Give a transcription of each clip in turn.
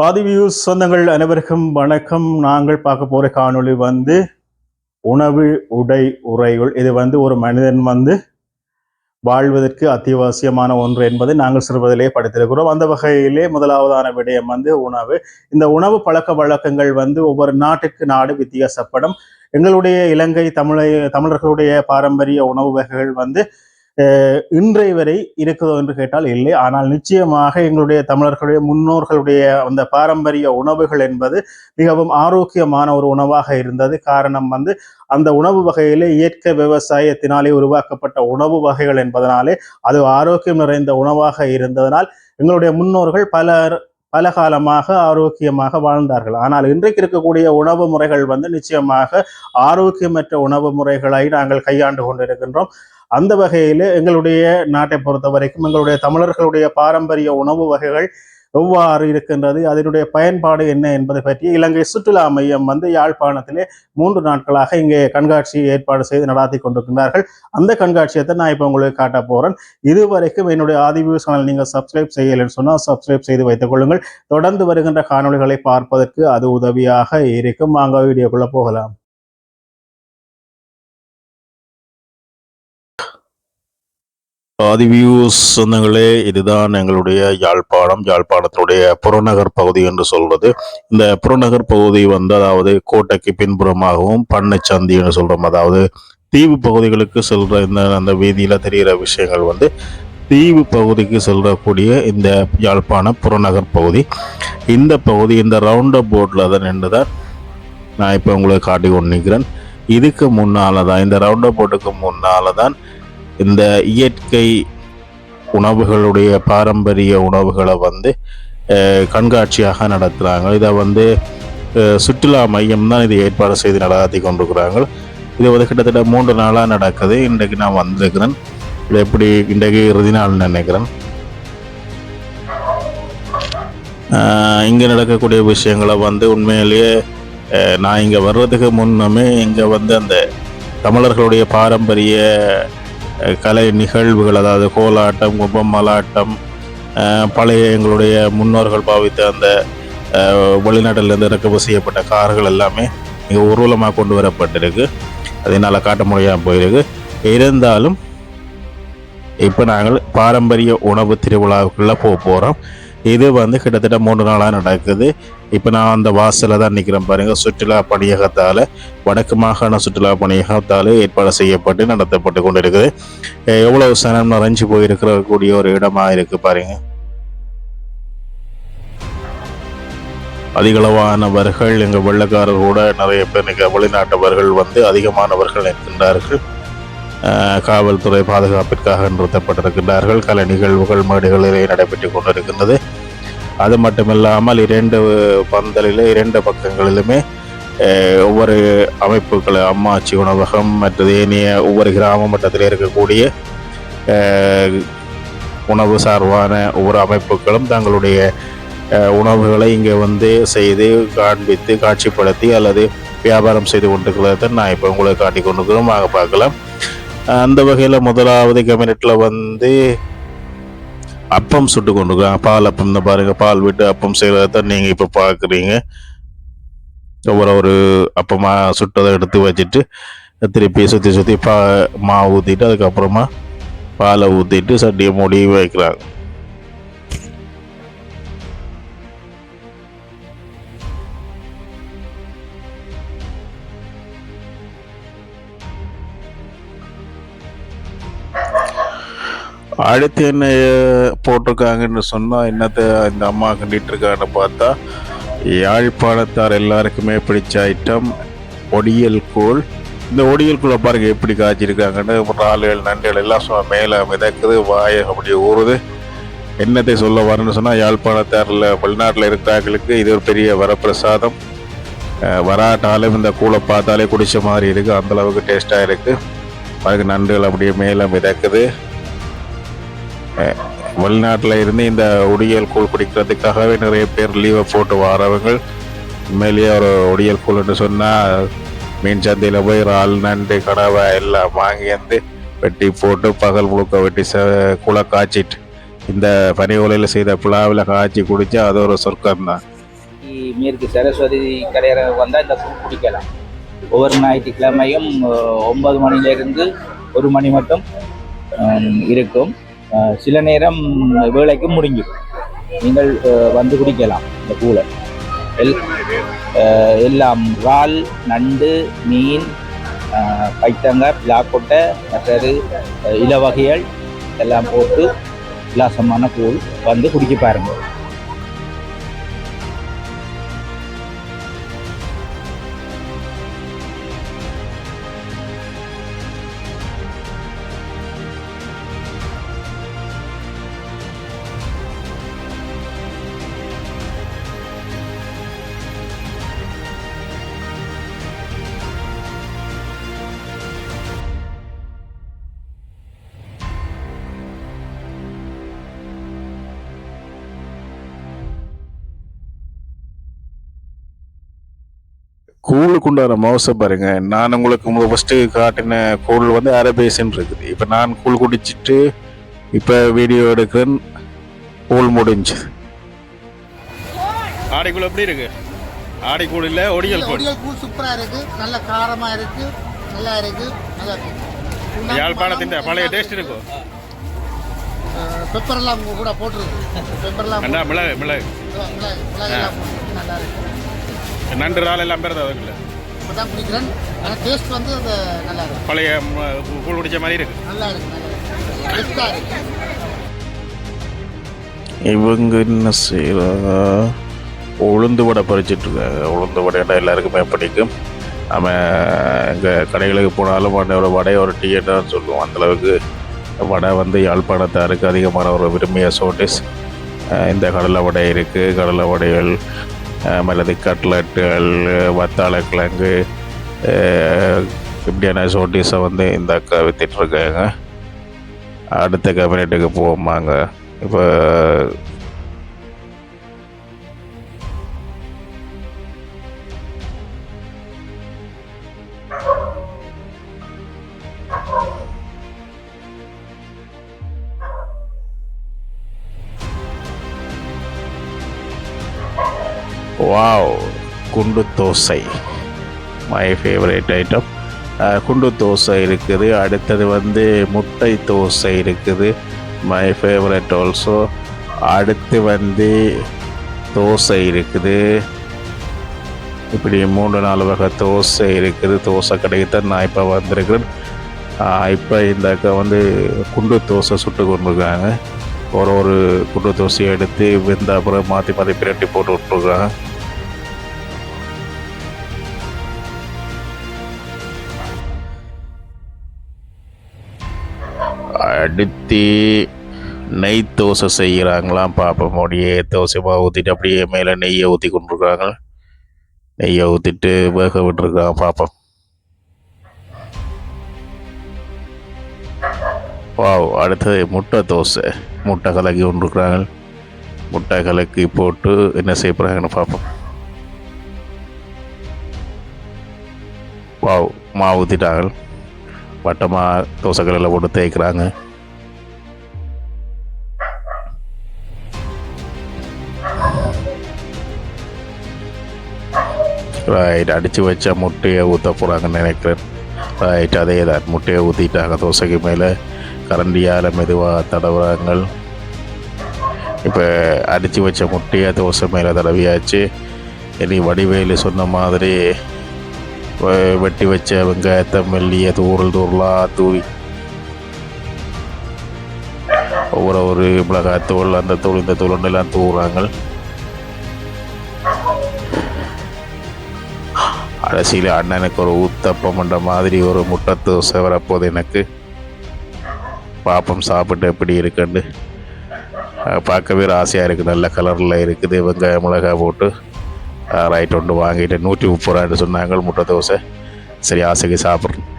பாதி வியூஸ் சொந்தங்கள் அனைவருக்கும் வணக்கம். நாங்கள் பார்க்க போகிற காணொளி வந்து உணவு உடை உரைகள் இது வந்து ஒரு மனிதன் வந்து வாழ்வதற்கு அத்தியாவசியமான ஒன்று என்பதை நாங்கள் சிறுவதிலே படித்திருக்கிறோம். அந்த வகையிலே முதலாவதான விடயம் வந்து உணவு. இந்த உணவு பழக்க வழக்கங்கள் வந்து ஒவ்வொரு நாட்டுக்கு நாடு வித்தியாசப்படும். எங்களுடைய இலங்கை தமிழை தமிழர்களுடைய பாரம்பரிய உணவு வகைகள் வந்து இன்றை இன்றைய வரை இருக்குதோ என்று கேட்டால் இல்லை. ஆனால் நிச்சயமாக எங்களுடைய தமிழர்களுடைய முன்னோர்களுடைய அந்த பாரம்பரிய உணவுகள் என்பது மிகவும் ஆரோக்கியமான ஒரு உணவாக இருந்தது. காரணம் வந்து அந்த உணவு வகையிலே இயற்கை விவசாயத்தினாலே உருவாக்கப்பட்ட உணவு வகைகள் என்பதனாலே அது ஆரோக்கியம் நிறைந்த உணவாக இருந்ததனால் எங்களுடைய முன்னோர்கள் பலர் பல காலமாக ஆரோக்கியமாக வாழ்ந்தார்கள். ஆனால் இன்றைக்கு இருக்கக்கூடிய உணவு முறைகள் வந்து நிச்சயமாக ஆரோக்கியமற்ற உணவு முறைகளை நாங்கள் கையாண்டு கொண்டிருக்கின்றோம். அந்த வகையில் எங்களுடைய நாட்டை பொறுத்த வரைக்கும் எங்களுடைய தமிழர்களுடைய பாரம்பரிய உணவு வகைகள் எவ்வாறு இருக்கின்றது அதனுடைய பயன்பாடு என்ன என்பதை பற்றி இலங்கை சுற்றுலா மையம் வந்து யாழ்ப்பாணத்திலே மூன்று நாட்களாக இங்கே கண்காட்சி ஏற்பாடு செய்து நடாத்தி கொண்டிருக்கின்றார்கள். அந்த கண்காட்சியத்தை நான் இப்போ உங்களுக்கு காட்ட போகிறேன் இதுவரைக்கும் என்னுடைய ஆதிவியூ சேனல் நீங்கள் சப்ஸ்கிரைப் செய்யலைன்னு சொன்னால் சப்ஸ்கிரைப் செய்து வைத்துக் கொள்ளுங்கள். தொடர்ந்து வருகின்ற காணொலிகளை பார்ப்பதற்கு அது உதவியாக இருக்கும். வாங்க வீடியோக்குள்ளே போகலாம். ஆதிவியூஸ் சொந்தங்களே இதுதான் எங்களுடைய யாழ்ப்பாணம். யாழ்ப்பாணத்தினுடைய புறநகர் பகுதி என்று சொல்வது. இந்த புறநகர் பகுதி வந்து அதாவது கோட்டைக்கு பின்புறமாகவும் பண்ணைச்சந்தி என்று சொல்கிறோம் அதாவது தீவு பகுதிகளுக்கு செல்கிற இந்த அந்த வீதியில் தெரிகிற விஷயங்கள் வந்து தீவு பகுதிக்கு செல்லக்கூடிய இந்த யாழ்ப்பாண புறநகர் பகுதி. இந்த பகுதி இந்த ரவுண்ட் போர்டில் தான் நின்று தான் நான் இப்போ உங்களுக்கு காட்டி கொண்டு நிற்கிறேன் இதுக்கு முன்னால் தான் இந்த ரவுண்ட் போர்டுக்கு முன்னால் தான் இந்த இயற்கை உணவுகளுடைய பாரம்பரிய உணவுகளை வந்து கண்காட்சியாக நடத்துகிறாங்க இதை வந்து சுற்றுலா மையம் தான் இதை ஏற்பாடு செய்து நடத்தி கொண்டிருக்கிறாங்க இது வந்து கிட்டத்தட்ட மூன்று நாளாக நடக்குது. இன்றைக்கு நான் வந்திருக்கிறேன். இது எப்படி இன்றைக்கு இறுதி நாள் நினைக்கிறேன். இங்கே நடக்கக்கூடிய விஷயங்களை வந்து உண்மையிலேயே நான் இங்கே வர்றதுக்கு முன்னமே இங்கே வந்து அந்த தமிழர்களுடைய பாரம்பரிய கலை நிகழ்வுகள் அதாவது கோலாட்டம் கும்பம் மலாட்டம் பழைய எங்களுடைய முன்னோர்கள் பாவித்த அந்த வெளிநாட்டிலிருந்து இறக்குமதி செய்யப்பட்ட கார்கள் எல்லாமே இங்கே ஊர்வலமாக கொண்டு வரப்பட்டிருக்கு. அதனால் காட்ட முடியாமல் போயிருக்கு. இருந்தாலும் இப்போ நாங்கள் பாரம்பரிய உணவு திருவிழாவுக்குள்ளே போக போகிறோம் இது வந்து கிட்டத்தட்ட மூன்று நாளாக நடக்குது. இப்போ நான் அந்த வாசலில் தான் நிற்கிறேன் பாருங்கள் சுற்றுலா பணியகத்தால் வடக்கு மாகாண சுற்றுலா பணியகத்தால் ஏற்பாடு செய்யப்பட்டு நடத்தப்பட்டு கொண்டு இருக்குது எவ்வளவு சனம் நிறைஞ்சு போயிருக்கிற கூடிய ஒரு இடமாக இருக்குது பாருங்கள் அதிகளவானவர்கள் எங்கள் வெள்ளக்காரர் கூட நிறைய பேர் வெளிநாட்டவர்கள் வந்து அதிகமானவர்கள் இருக்கின்றார்கள் காவல்துறை பாதுகாப்பிற்காக நிறுத்தப்பட்டிருக்கின்றார்கள். கலை நிகழ்வுகள் மேடைகளிலே நடைபெற்று கொண்டிருக்கின்றது. அது மட்டுமில்லாமல் இரண்டு பந்தலில் இரண்டு பக்கங்களிலுமே ஒவ்வொரு அமைப்புகள் அம்மாச்சி உணவகம் மற்றது ஏனைய ஒவ்வொரு கிராம மட்டத்தில் இருக்கக்கூடிய உணவு சார்பான ஒவ்வொரு அமைப்புகளும் தங்களுடைய உணவுகளை இங்கே வந்து செய்து காண்பித்து காட்சிப்படுத்தி அல்லது வியாபாரம் செய்து கொண்டிருக்கிறத நான் இப்போ உங்களுக்கு காட்டி கொண்டிருக்கிறோம். வாங்க பார்க்கலாம். அந்த வகையில் முதலாவது கேபினெட்டில் வந்து அப்பம் சுட்டு கொண்டிருக்காங்க பால் அப்பம் தான் பாருங்கள் பால் விட்டு அப்பம் செய்கிறத நீங்கள் இப்போ பார்க்குறீங்க ஒவ்வொரு ஒரு அப்பமாக சுட்டதை எடுத்து வச்சுட்டு திருப்பி சுற்றி சுற்றி பா மாவு ஊற்றிட்டு அதுக்கப்புறமா பாலை ஊற்றிட்டு சட்டியை மூடி வைக்கிறாங்க. அடுத்து என்ன போட்டிருக்காங்கன்னு சொன்னால் என்னத்தை இந்த அம்மா கண்டிட்டு இருக்காங்கன்னு பார்த்தா யாழ்ப்பாணத்தார் எல்லாருக்குமே பிடிச்ச ஐட்டம் ஒடியல் கூழ். இந்த ஒடியல் கூழை பாருங்க எப்படி காய்ச்சிருக்காங்கன்னு இறால்கள் நண்டுகள் எல்லாம் சும்மா மேலே மிதக்குது வாயை அப்படி ஊறுது. என்னத்தை சொல்ல வரேன்னு சொன்னால் யாழ்ப்பாணத்தாரில் வெளிநாட்டில் இருக்கிறவங்களுக்கு இது ஒரு பெரிய வரப்பிரசாதம். வராட்டாலும் இந்த கூழை பார்த்தாலே குடித்த மாதிரி இருக்குது அந்த அளவுக்கு டேஸ்ட்டாக இருக்குது பாருங்க நண்டுகள் அப்படியே மேலே மிதக்குது. வெளிநாட்டில் இருந்து இந்த ஒடியல் கூழ் குடிக்கிறதுக்காகவே நிறைய பேர் லீவை போட்டு வரவங்க உண்மையிலேயே ஒரு ஒடியல் கூழ்னு சொன்னால் மீன் சந்தையில் போய் இறால் நண்டு கடவை எல்லாம் வாங்கி வந்து வெட்டி போட்டு பகல் முழுக்க வெட்டி ச குளை காய்ச்சிட்டு இந்த பனி உலையில் செய்த புலாவில் காய்ச்சி குடித்தா அது ஒரு சொர்க்கம் தான் மேற்கு சரஸ்வதி கரையறை வந்தால் இந்த கூழ் குடிக்கலாம். ஒவ்வொரு ஞாயிற்றுக்கிழமையும் ஒன்பது மணிலேருந்து ஒரு மணி மட்டும் இருக்கும். சில நேரம் வேலைக்கு முடிஞ்சிடும் நீங்கள் வந்து குடிக்கலாம் இந்த கூழை. எல் எல்லாம் இறால் நண்டு மீன் பைத்தங்க பைத்தங்காய் பிளாக்கொட்டை மற்றது இள இல வகைகள் எல்லாம் போட்டு விலாசமான கூழ் வந்து குடிக்க பாருங்கள் கூழுக்கு உண்டான மவுசை பாருங்க. நான் உங்களுக்கு ஃபஸ்ட்டு காட்டின கூழ் வந்து அரபேசன் இருக்குது. இப்போ நான் கூழ் குடிச்சிட்டு இப்போ வீடியோ எடுக்கிறேன். கூழ் முடிஞ்சு. ஆடைக்குள்ள எப்படி இருக்கு? ஆடைக்கூழ் இல்லை ஒடியல் கூழ்? கூழ் சூப்பரா இருக்கு. நல்ல காரமா இருக்கு. நல்லா இருக்கு. நல்லா இருக்கு. யாழ்ப்பாணத்தின் பழைய டேஸ்ட் இருக்கும் பெப்பர் எல்லாம் கூட போட்டுருக்கு. பெப்பர் எல்லாம் அண்ணா மிளகு மிளகு. மிளகு நல்லா இருக்கு. நண்டு இறால் எல்லாம் பேர் அதுக்குள்ள இப்பதான் குடிக்கிறேன். ஆனால் டேஸ்ட் வந்து அது நல்லா இருக்கு பழைய கூழ் குடிச்ச மாதிரி இருக்கு. நல்லா இருக்கு நல்லா இருக்கு. பெஸ்டா இருக்கு இவங்க என்ன செய்யறா உளுந்து வடை பறிச்சிட்டு இருக்காங்க. உளுந்து வடைன்னா எல்லாருக்குமே பிடிக்கும். நம்ம எங்கள் கடைகளுக்கு போனாலும் வடையோட வடை ஒரு டீ தான் சொல்லுவோம். அந்தளவுக்கு வடை வந்து யாழ்ப்பாணத்தாருக்கு அதிகமான ஒரு விரும்பிய சோட்டிஸ் இந்த கடலை வடை இருக்குது கடலை வடைகள் அல்லது கட்லட்டுகள் வத்தாள கிழங்கு இப்படியான சோட்டிஸை வந்து இந்த அக்கா விற்றுட்ருக்காங்க அடுத்த கேபினெட்டுக்கு போவோமாங்க இப்போ வாவ் குண்டு தோசை. மை ஃபேவரட் ஐட்டம் குண்டு தோசை இருக்குது. அடுத்தது வந்து முட்டை தோசை இருக்குது. மை ஃபேவரட் ஆல்சோ அடுத்து வந்து தோசை இருக்குது. இப்படி மூணு நாலு வகை தோசை இருக்குது. தோசை கடைக்கு தான் நான் இப்போ வந்திருக்கிறேன். இப்போ இந்த அக்கா வந்து குண்டு தோசை சுட்டு கொண்டிருக்காங்க. ஒரு ஒரு குண்டு தோசையை எடுத்து வெந்த அப்புறம் மாற்றி மாற்றி பிரட்டி போட்டு விட்ருக்காங்க அடுத்து நெய் தோசை செய்கிறாங்களாம். பார்ப்போம் அப்படியே தோசை மாவு ஊற்றிட்டு அப்படியே மேலே நெய்யை ஊற்றி கொண்டிருக்காங்க நெய்யை ஊற்றிட்டு வேக விட்டுருக்காங்க பார்ப்போம் வாவ் அடுத்தது முட்டை தோசை. முட்டை கலக்கி கொண்டிருக்கிறாங்க. முட்டை கலக்கி போட்டு என்ன செய்யப்படுறாங்கன்னு பார்ப்போம் வாவ் மாவு ஊற்றிட்டாங்க வட்டமாக தோசைக்கல்லில் போட்டு தேய்க்கிறாங்க. ரைட் அடித்து வச்ச முட்டையை ஊற்ற போகிறாங்கன்னு நினைக்கிறேன். ரைட் அதே தான் முட்டையை ஊற்றிட்டாங்க தோசைக்கு மேலே கரண்டியால் மெதுவாக தடவுறாங்க. இப்போ அடித்து வச்ச முட்டையை தோசை மேலே தடவியாச்சு. இனி வடிவேலு சொன்ன மாதிரி வெட்டி வச்ச வெங்காயத்தை மெல்லிய தூரல் தூரலாக தூவி. ஒவ்வொரு ஒரு மிளகாய் தூள் அந்த தூள் இந்த தூள் எல்லாம் தூவுறாங்க. கடைசியில் அண்ணனுக்கு ஒரு ஊத்தப்பம் என்ற மாதிரி ஒரு முட்டை தோசை வரப்போது எனக்கு. பாப்பம் சாப்பிட்டு எப்படி இருக்குன்னு. பார்க்கவே ஒரு ஆசையாக இருக்குது. நல்ல கலரில் இருக்குது. வெங்காயம் மிளகாய் போட்டு ரைட் ஒன்று வாங்கிட்டு நூற்றி முப்பது ரூபான்னு சொன்னாங்க முட்டை தோசை. சரி ஆசைக்கு சாப்பிட்றேன்.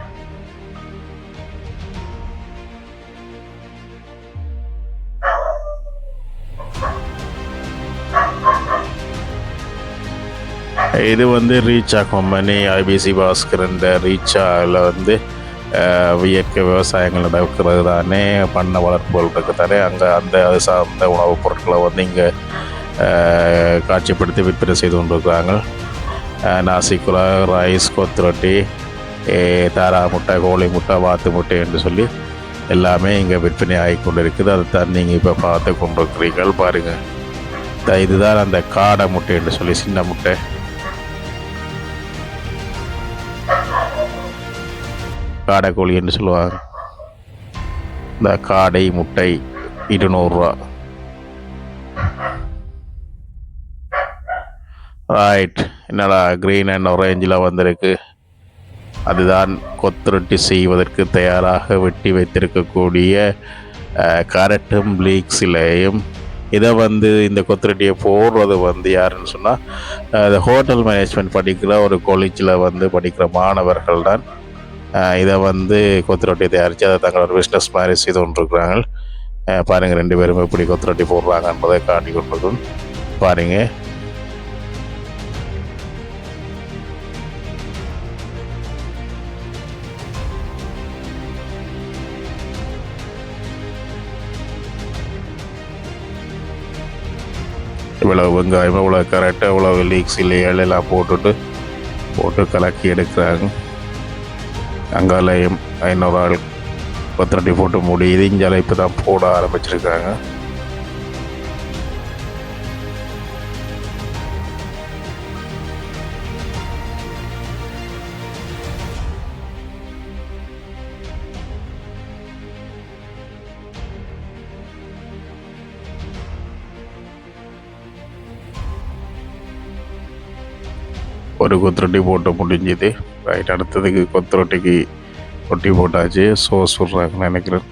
இது வந்து ரீச்சா கம்பெனி ஐபிசி பாஸ்கர் இந்த ரீச்சாவில் வந்து இயற்கை விவசாயங்கள் நடக்கிறது தானே பண்ண வளர்ப்புகள் இருக்குது தானே அங்கே அந்த அது சார்ந்த உணவுப் பொருட்களை வந்து இங்கே காட்சிப்படுத்தி விற்பனை செய்து கொண்டிருக்கிறாங்க. நாசிக்குலா ரைஸ் கொத்துரொட்டி தாரா முட்டை கோழி முட்டை வாத்து முட்டை என்று சொல்லி எல்லாமே இங்கே விற்பனை ஆகி கொண்டு இருக்குது அதை தான் நீங்கள் இப்போ பார்த்து கொண்டிருக்கிறீர்கள். பாருங்கள் த- இதுதான் அந்த காடை முட்டை என்று சொல்லி சின்ன முட்டை. காடை என்று சொல்லுவாங்க. இந்த காடை முட்டை இருநூறுரூவா ரைட் என்னடா க்ரீன் அண்ட் ஒரேஞ்சில் வந்திருக்கு. அதுதான் கொத்துரொட்டி செய்வதற்கு தயாராக வெட்டி வைத்திருக்கக்கூடிய கரட்டும் லீக்ஸிலையும் இதை வந்து இந்த கொத்துரொட்டியை போடுறது வந்து யாருன்னு சொன்னால் இந்த ஹோட்டல் மேனேஜ்மெண்ட் படிக்கிற ஒரு காலேஜில் வந்து படிக்கிற மாணவர்கள் தான். இதை வந்து கொத்துரொட்டி தயாரித்து அதை தங்களோட பிஸ்னஸ் மாதிரி செய்து கொண்டிருக்கிறாங்க பாருங்கள் ரெண்டு பேரும் எப்படி கொத்துரொட்டி போடுறாங்கன்றதை காட்டி கொண்டிருக்கும். பாருங்கள் இவ்வளவு வெங்காயம் இவ்வளோ கரெக்டாக இவ்வளோ லீக்ஸ் இல்லையால் எல்லாம் போட்டுட்டு போட்டு கலக்கி எடுக்கிறாங்க. அங்காலையும் ஐநூறு ஆள் பத்திரட்டி போட்டு முடியுது இஞ்சால இப்போ தான் போட ஆரம்பிச்சிருக்காங்க ஒரு கொத்துரொட்டி போட்டு முடிஞ்சுது. ரைட் அடுத்ததுக்கு கொத்துரொட்டிக்கு ரொட்டி போட்டாச்சு. சோஸ் விட்றாங்கன்னு நினைக்கிறேன்.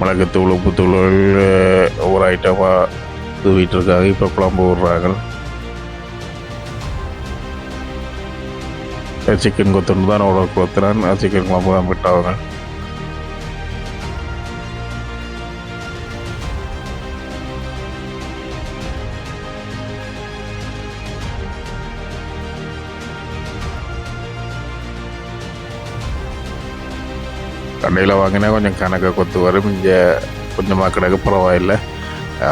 மிளகுத்தூள் உப்புத்தூள் ஒவ்வொரு ஐட்டமாக தூவிட்டு இருக்காங்க இப்போ குழம்பு விட்றாங்க சிக்கன் கொத்துன்னு தான் அவ்வளோ கொத்துறான். சிக்கன் குழம்பு தான் விட்டாங்க. கடையில் வாங்கினா கொஞ்சம் கணக்கு கொத்து வரும். இங்கே கொஞ்சமாக கிடக்கு பரவாயில்லை.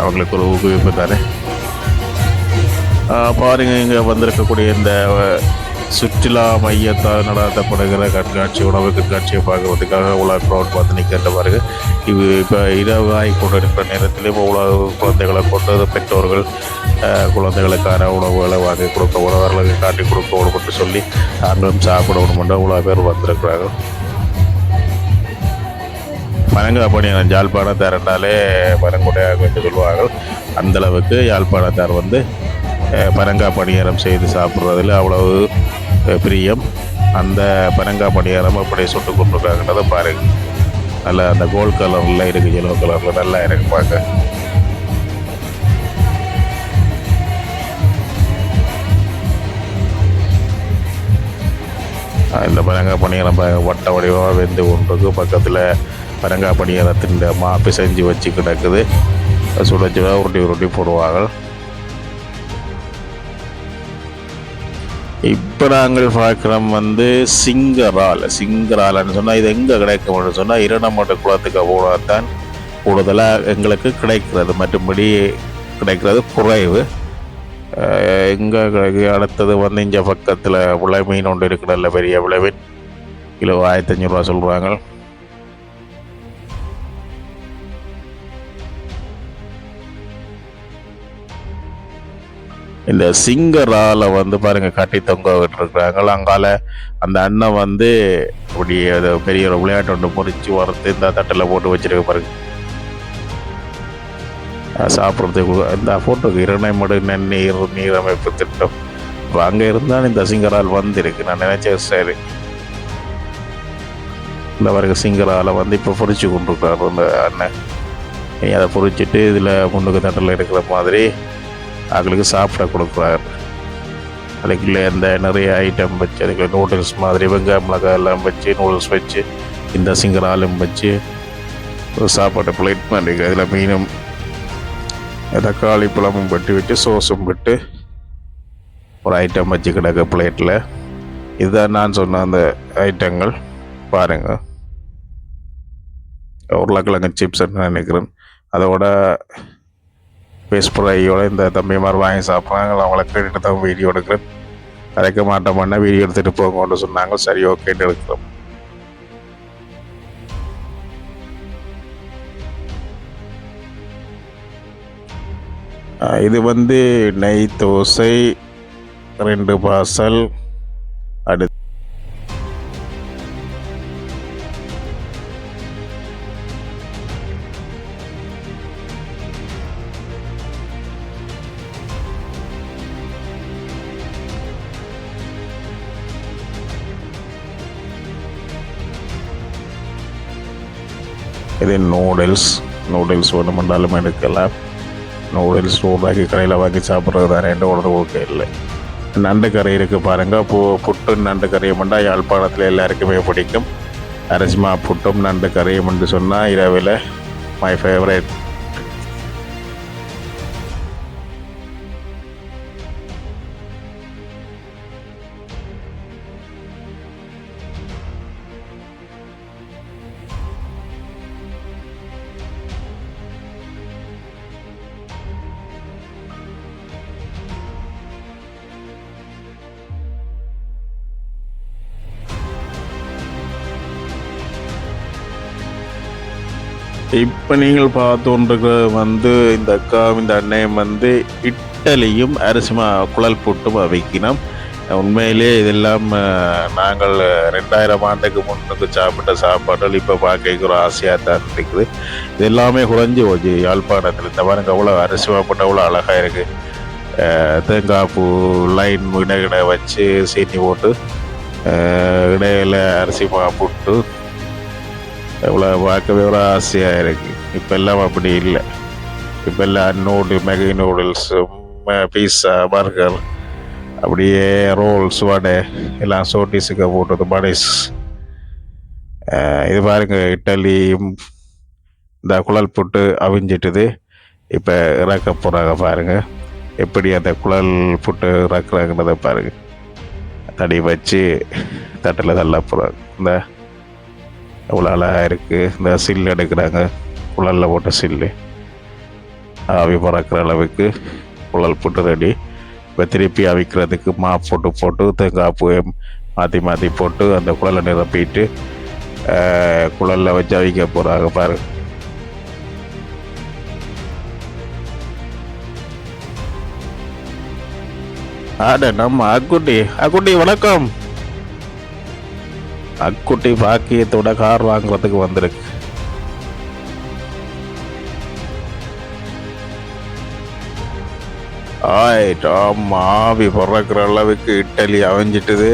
அவங்களுக்கு ஒரு ஊக்குவிப்பு தானே பாருங்கள் பாருங்க இங்கே வந்திருக்கக்கூடிய இந்த சுற்றுலா மையத்தால் நடத்தப்படுகிற கண்காட்சி உணவு கண்காட்சியை பார்க்கறதுக்காக உலக க்ரௌட் பார்த்து நிற்கின்ற பாருங்க. இது இப்போ இரவு ஆகி கொண்டு இருக்கிற நேரத்தில் இப்போ உலக குழந்தைகளை கொண்டு பெற்றோர்கள் குழந்தைகளுக்கான உணவுகளை வாங்கி கொடுக்க உணவர்களுக்கு காட்டி கொடுக்க கொடுத்து சொல்லி நாங்களும் சாப்பிடணும் உலக பேர் வந்திருக்கிறாங்க பனங்காப்பணியான யாழ்ப்பாணத்தார் என்றாலே பனங்குடையாக என்று சொல்லுவார்கள் அந்தளவுக்கு யாழ்ப்பாணத்தார் வந்து அஹ், பனங்காய் பணியாரம் செய்து சாப்பிட்றதில் அவ்வளவு பிரியம். அந்த பனங்காய் பணியாரம் அப்படி சுட்டு கொண்டிருக்காங்கன்றதை பாருங்கள் நல்லா அந்த கோல்ட் கலரில் இருக்குது எல்லோ கலரில் நல்லா இருக்கு பார்க்க இந்த பனங்காய் பணியாரம் வட்ட வடிவமாக வெந்து கொண்டிருக்கு. பக்கத்தில் பரங்கா பணியாரத்தின் மாப்பி செஞ்சு வச்சு கிடக்குது. சுட சுட உருட்டி உருட்டி போடுவார்கள். இப்போ நாங்கள் பார்க்குறோம் வந்து சிங்கரால். சிங்கரால்னு சொன்னால் இது எங்கே கிடைக்கும்னு சொன்னால் இரண்டமட்ட குளத்துக்கு போனால்தான் கூடுதலாக எங்களுக்கு கிடைக்கிறது. மற்றபடி கிடைக்கிறது குறைவு. எங்கே கிடைக்கு அடுத்தது வந்து இங்கே பக்கத்தில் விளை மீன் ஒன்று இருக்கிறல்ல பெரிய விளைவின் கிலோ ஆயிரத்தி அஞ்சூறுரூவா சொல்கிறாங்க இந்த சிங்கரால வந்து பாருங்க கட்டி தொங்க விட்டுருக்குறாங்க அங்கால அந்த அண்ணன் வந்து இப்படி அது பெரிய ஒரு விளையாட்டு ஒன்று முறிச்சு வறுத்து இந்த தட்டில் போட்டு வச்சிருக்க பாருங்க. சாப்பிட்றதுக்கு இந்த ஃபோட்டோக்கு இரணைமடு நன்னீர் நீரமைப்பு திட்டம். இப்போ அங்கே இருந்தால் இந்த சிங்கரால் வந்திருக்கு. நான் நினைச்சேன் சரி. இந்த வரைக்கும் சிங்கரால் வந்து இப்போ பொறிச்சு கொண்டிருக்காரு அந்த அண்ணன். நீ அதை பொறிச்சிட்டு இதில் முன்னுக்கு தட்டில் இருக்கிற மாதிரி அவங்களுக்கு சாப்பிட கொடுக்குறாரு. அதுக்குள்ளே இந்த நிறைய ஐட்டம் வச்சு அதுக்கு நூடுல்ஸ் மாதிரி வெங்காய மிளகாய் எல்லாம் வச்சு நூடுல்ஸ் வச்சு இந்த சிங்கராலும் வச்சு ஒரு சாப்பாட்டை பிளேட் மாதிரி அதில் மீனும் தக்காளி பழமும் வெட்டி விட்டு சோஸும் விட்டு ஒரு ஐட்டம் வச்சு கிடக்கு பிளேட்டில் இதுதான் நான் சொன்ன அந்த ஐட்டங்கள் பாருங்கள் உருளைக்கிழங்கு சிப்ஸ் நினைக்கிறேன். அதோட ஃபிஷ் ஃப்ரையோட இந்த தம்பிமார் வாங்கி சாப்பிட்றாங்க. அவங்கள கேட்டுட்டு தான் வீடியோ எடுக்கிறேன். கரைக்க மாட்டோம்னா வீடியோ எடுத்துகிட்டு போங்கன்னு சொன்னாங்க. சரி ஓகேன்னு எடுக்கிறோம். இது வந்து நெய் தோசை ரெண்டு பார்சல் அடுத்து இது நூடுல்ஸ் நூடுல்ஸ் வேணுமென்றாலும் எடுக்கலாம் நூடுல்ஸ் நூறுரூவாய்க்கு கடையில் வாங்கி சாப்பிட்றது தானே எந்த உடனே ஓகே இல்லை. நண்டு கறி இருக்குது பாருங்கள் பூ புட்டு நண்டு கறியும் பண்ணால் யாழ்ப்பாணத்தில் எல்லாருக்குமே பிடிக்கும். அரிசிமா புட்டும் நண்டு கறியும் என்று சொன்னால் இரவில் மை ஃபேவரேட் இப்போ நீங்கள் பார்த்தோன்ற வந்து இந்த அக்கா இந்த அண்ணையும் வந்து இட்டலியும் அரிசிமா குழல் புட்டும் வைக்கணும் உண்மையிலே இதெல்லாம் நாங்கள் ரெண்டாயிரம் ஆண்டுக்கு முன்னுக்கு சாப்பிட்ட சாப்பாடுகள் இப்போ பார்க்க ஒரு ஆசையாக தான் இருக்குது. இது எல்லாமே குறைஞ்சி போச்சு. யாழ்ப்பாணத்தில். இந்த பாருங்க அவ்வளோ அரிசிமா போட்டு அவ்வளோ அழகாக இருக்குது தேங்காய் பூ லைன் இடையிட வச்சு சீனி போட்டு அஹ், இடையில அரிசிமா போட்டு எவ்வளோ பார்க்கவே ஒரு ஆசையாக இருக்குது இப்போல்லாம் அப்படி இல்லை. இப்போல்லாம் நூடு மெகி நூடுல்ஸ் பீஸா பர்கர் அப்படியே ரோல்ஸ் வடை எல்லாம் சோட்டிஸுக்கு போட்டது படைஸ் இது பாருங்க இட்டலியும் இந்த குழல் புட்டு அவிஞ்சிட்டுது. இப்போ இறக்க போகிறாங்க பாருங்கள் எப்படி அந்த குழல் புட்டு இறக்குறாங்கன்றதை பாருங்கள் தடி வச்சு தட்டில் தள்ள போகிறாங்க இந்த எவ்வளோ அழகாக இருக்குது இந்த சில்லு எடுக்கிறாங்க. குழலில் போட்ட சில்லு ஆவி பறக்கிற அளவுக்கு குழல் போட்டு ரெடி இப்போ திருப்பி அவிக்கிறதுக்கு மா போட்டு போட்டு தேங்காய் மாற்றி மாற்றி போட்டு அந்த குழலை நிரப்பிட்டு குழலில் வச்சு அவிக்க போகிறாங்க பாரு. ஆட நம்ம அக்குட்டி அக்குட்டி வணக்கம். அக்குட்டி பாக்கியத்தோட கார் வாங்குறதுக்கு வந்திருக்கு. ஆயிட் ஆமா ஆவி பிறக்கிற அளவுக்கு இட்டலி அவிஞ்சிட்டுது.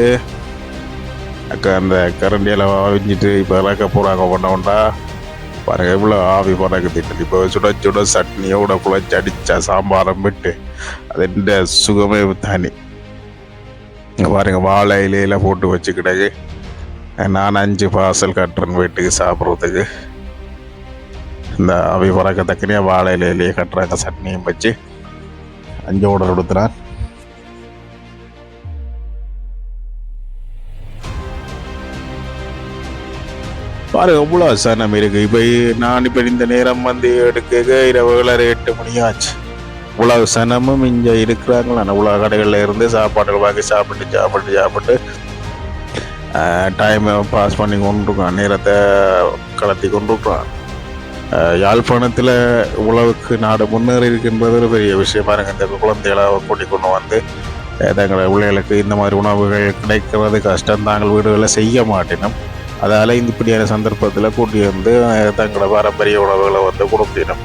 அக்கா அந்த கரண்டியில் அவிஞ்சிட்டு இப்போ இறக்க போகிறாங்க பண்ணோண்டா பாருங்க எவ்வளோ ஆவி பறக்குது இட்டலி. இப்போ சுட சுட சட்னியோட குழச்சி அடித்தா சாம்பாரம் விட்டு அது இந்த சுகமே தனி. இங்க பாருங்க வாழை இலையில போட்டு வச்சு நான் அஞ்சு பார்சல் கட்டுறேன் வீட்டுக்கு சாப்பிட்றதுக்கு. இந்த அவி பறக்கத்தக்கனே வாழை இலையிலேயே கட்டுறாங்க சட்னியும் வச்சு. அஞ்சு ஆர்டர் கொடுத்துறான். பாரு எவ்வளோ சனம் இருக்குது இப்போ நான் இப்போ இந்த நேரம் வந்து எடுக்க இரவு ஏழரை எட்டு மணி ஆச்சு. இவ்வளவு சனமும் இங்கே இருக்கிறாங்களா? இவ்வளோ கடைகளில் இருந்து சாப்பாடுகள் வாங்கி சாப்பிட்டு சாப்பிட்டு சாப்பிட்டு டைமை பாஸ் பண்ணி கொண்டிருக்கான் நேரத்தை கடத்தி கொண்டிருக்கான் யாழ்ப்பாணத்தில் உழவுக்கு நாடு முன்னேறி இருக்கின்றது ஒரு பெரிய விஷயம் பாருங்க. இந்த குழந்தைகளை கூட்டிக் கொண்டு வந்து தங்களை பிள்ளைகளுக்கு இந்த மாதிரி உணவுகள் கிடைக்கிறது கஷ்டம். தாங்கள் வீடுகளை செய்ய மாட்டினோம். அதால் இந்த இப்படியான சந்தர்ப்பத்தில் கூட்டி வந்து தங்களோட பாரம்பரிய உணவுகளை வந்து கொடுக்கணும்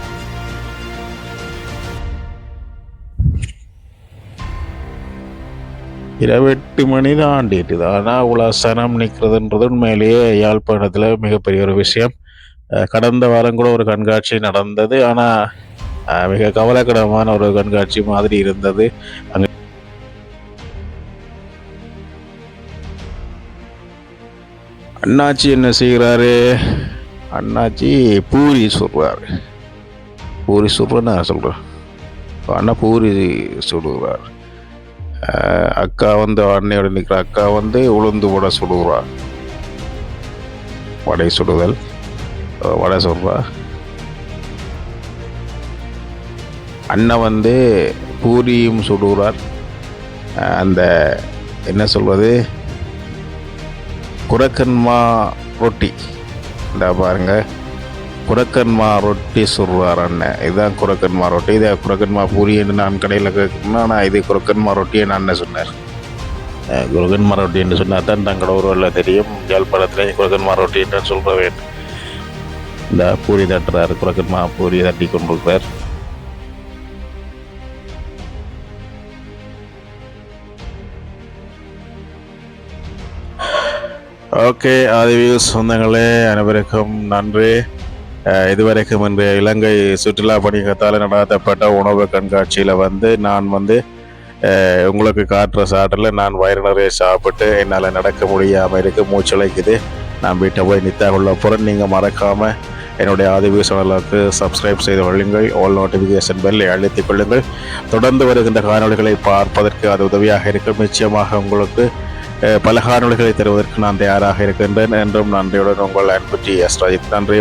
இரவெட்டு மணி தாண்டிட்டுது ஆனால் அவ்வளோ சனம் நிற்கிறதுன்றது உண்மையிலேயே யாழ்ப்பாணத்தில் மிகப்பெரிய ஒரு விஷயம். கடந்த வாரம் கூட ஒரு கண்காட்சி நடந்தது. ஆனால் மிக கவலைக்கிடமான ஒரு கண்காட்சி மாதிரி இருந்தது. அங்கே அண்ணாச்சி என்ன செய்கிறாரு? அண்ணாச்சி பூரி சுடுறாரு. பூரி சொல்கிறேன்னு நான் சொல்கிறேன் அண்ணா பூரி சுடுகிறார் அக்கா வந்து அன்னையோட நிற்கிற அக்கா வந்து உளுந்து வடை சுடுறா. வடை சுடுதல். வடை சுடுறா. அண்ணன் வந்து பூரியும் சுடுகிறார் அந்த என்ன சொல்வது குரக்கன்மா ரொட்டி. இந்த பாருங்கள் குரக்கன்மா ரொட்டி சொல்கிறார் அண்ணன் இதுதான் குரக்கன்மா ரொட்டி. இதை குரக்கன்மா பூரின்னு நான் கடையில் கேட்கணும்னா நான் இது குரக்கன்மா ரொட்டின்னு அண்ணன் சொன்னார். குரகன்மா குரக்கன்மா ரொட்டி என்று சொன்னால் தான் தங்களோட ஊரில் தெரியும். ஜாழ்ப்பாணத்தில் குரக்கன்மா ரொட்டி என்று சொல்ல வேண்டும். இந்த பூரி தட்டுறாரு. குரக்கன்மா பூரி தட்டி கொண்டிருக்கிறார். ஓகே ஆதிவியூ சொந்தங்களே அனைவருக்கும் நன்றி. இதுவரைக்கும் இன்று இலங்கை சுற்றுலா பணிகத்தால் நடத்தப்பட்ட உணவு கண்காட்சியில் வந்து நான் வந்து உங்களுக்கு காட்டுற சாட்டில் நான் வயிறு நிறைய சாப்பிட்டு என்னால் நடக்க முடியாமல் இருக்குது மூச்சலைக்குது நான் வீட்டை போய் நித்தா கொள்ள போகிறேன் நீங்கள் மறக்காமல் என்னுடைய ஆதிவியூ சேனலுக்கு சப்ஸ்கிரைப் செய்து கொள்ளுங்கள். ஆல் நோட்டிஃபிகேஷன் பெல்லை அழுத்திக் கொள்ளுங்கள். தொடர்ந்து வருகின்ற காணொலிகளை பார்ப்பதற்கு அது உதவியாக இருக்கும். நிச்சயமாக உங்களுக்கு பல காணொலிகளை தருவதற்கு நான் தயாராக இருக்கின்றேன். என்றும் நன்றியுடன் உங்கள் அன்பு டி எஸ் ரஜித். நன்றி